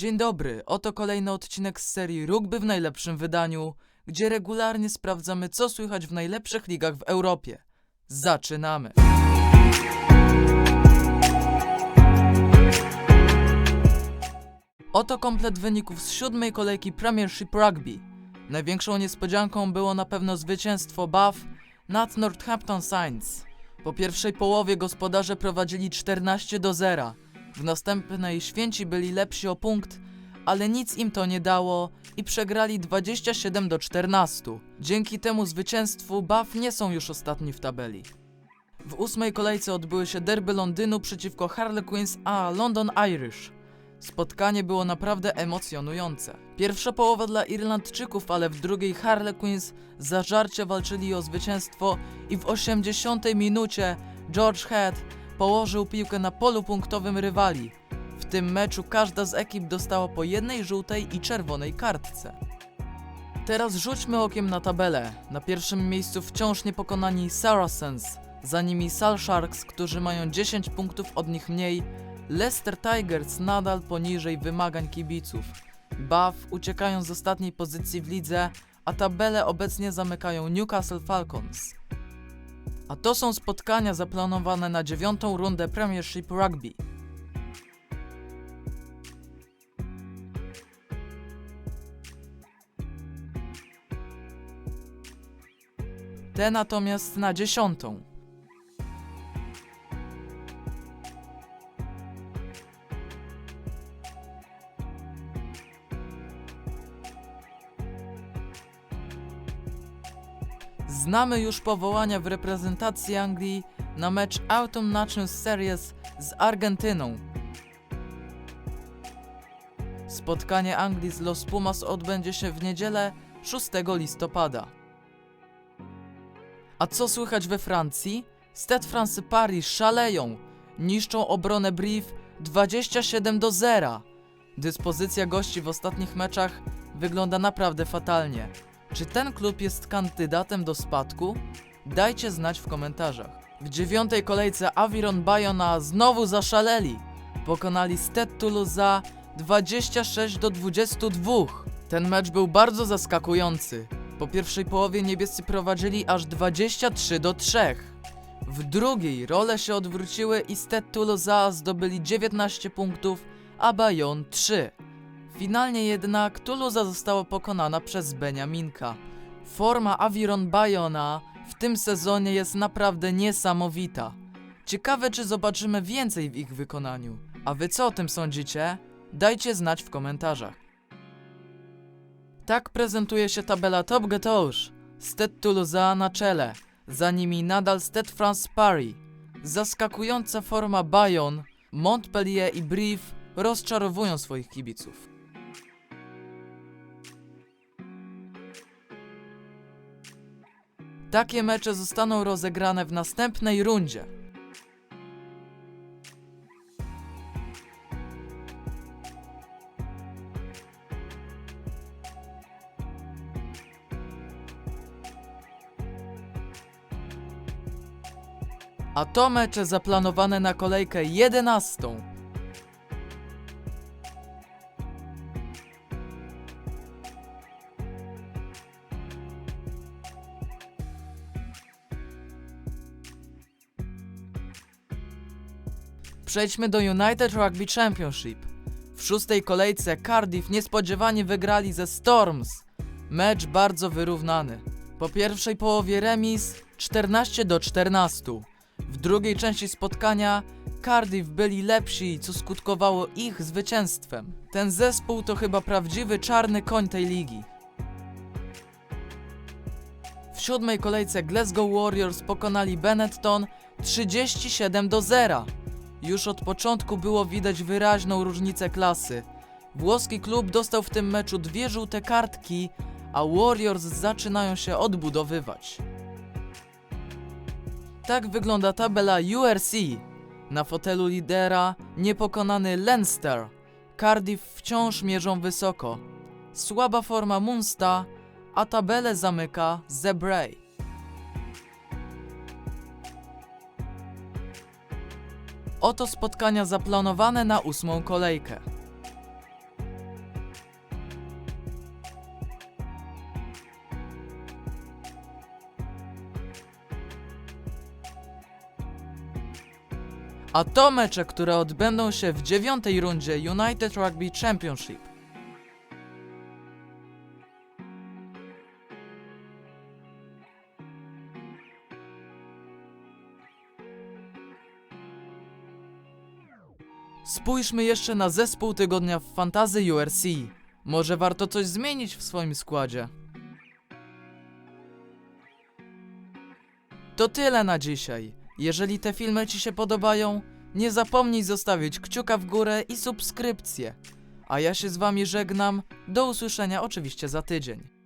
Dzień dobry, oto kolejny odcinek z serii Rugby w najlepszym wydaniu, gdzie regularnie sprawdzamy co słychać w najlepszych ligach w Europie. Zaczynamy! Oto komplet wyników z siódmej kolejki Premiership Rugby. Największą niespodzianką było na pewno zwycięstwo Bath nad Northampton Saints. Po pierwszej połowie gospodarze prowadzili 14 do 0. W następnej święci byli lepsi o punkt, ale nic im to nie dało i przegrali 27 do 14. Dzięki temu zwycięstwu Bath nie są już ostatni w tabeli. W ósmej kolejce odbyły się derby Londynu przeciwko Harlequins a London Irish. Spotkanie było naprawdę emocjonujące. Pierwsza połowa dla Irlandczyków, ale w drugiej Harlequins zażarcie walczyli o zwycięstwo i w 80 minucie George Head położył piłkę na polu punktowym rywali. W tym meczu każda z ekip dostała po jednej żółtej i czerwonej kartce. Teraz rzućmy okiem na tabelę. Na pierwszym miejscu wciąż niepokonani Saracens, za nimi Sal Sharks, którzy mają 10 punktów od nich mniej, Leicester Tigers nadal poniżej wymagań kibiców. Bath uciekają z ostatniej pozycji w lidze, a tabelę obecnie zamykają Newcastle Falcons. A to są spotkania zaplanowane na dziewiątą rundę Premiership Rugby. Te natomiast na dziesiątą. Znamy już powołania w reprezentacji Anglii na mecz Autumn Nations Series z Argentyną. Spotkanie Anglii z Los Pumas odbędzie się w niedzielę 6 listopada. A co słychać we Francji? Stade France Paris szaleją. Niszczą obronę Brief 27 do 0. Dyspozycja gości w ostatnich meczach wygląda naprawdę fatalnie. Czy ten klub jest kandydatem do spadku? Dajcie znać w komentarzach. W dziewiątej kolejce Aviron Bayona znowu zaszaleli. Pokonali Stade Toulouse 26 do 22. Ten mecz był bardzo zaskakujący. Po pierwszej połowie niebiescy prowadzili aż 23 do 3. W drugiej role się odwróciły i Stade Toulouse zdobyli 19 punktów, a Bayon 3. Finalnie jednak Toulouse została pokonana przez Beniaminka. Forma Aviron Bayona w tym sezonie jest naprawdę niesamowita. Ciekawe czy zobaczymy więcej w ich wykonaniu. A wy co o tym sądzicie? Dajcie znać w komentarzach. Tak prezentuje się tabela Top Getouche. Stade Toulouse na czele, za nimi nadal Stade France Paris. Zaskakująca forma Bayon, Montpellier i Brief rozczarowują swoich kibiców. Takie mecze zostaną rozegrane w następnej rundzie. A to mecze zaplanowane na kolejkę 11. Przejdźmy do United Rugby Championship. W szóstej kolejce Cardiff niespodziewanie wygrali ze Storms. Mecz bardzo wyrównany. Po pierwszej połowie remis 14 do 14. W drugiej części spotkania Cardiff byli lepsi, co skutkowało ich zwycięstwem. Ten zespół to chyba prawdziwy czarny koń tej ligi. W siódmej kolejce Glasgow Warriors pokonali Benetton 37 do 0. Już od początku było widać wyraźną różnicę klasy. Włoski klub dostał w tym meczu dwie żółte kartki, a Warriors zaczynają się odbudowywać. Tak wygląda tabela URC. Na fotelu lidera niepokonany Leinster. Cardiff wciąż mierzą wysoko. Słaba forma Munsta, a tabelę zamyka Zebray. Oto spotkania zaplanowane na ósmą kolejkę. A to mecze, które odbędą się w dziewiątej rundzie United Rugby Championship. Spójrzmy jeszcze na zespół tygodnia w Fantasy URC. Może warto coś zmienić w swoim składzie. To tyle na dzisiaj. Jeżeli te filmy Ci się podobają, nie zapomnij zostawić kciuka w górę i subskrypcję. A ja się z Wami żegnam. Do usłyszenia oczywiście za tydzień.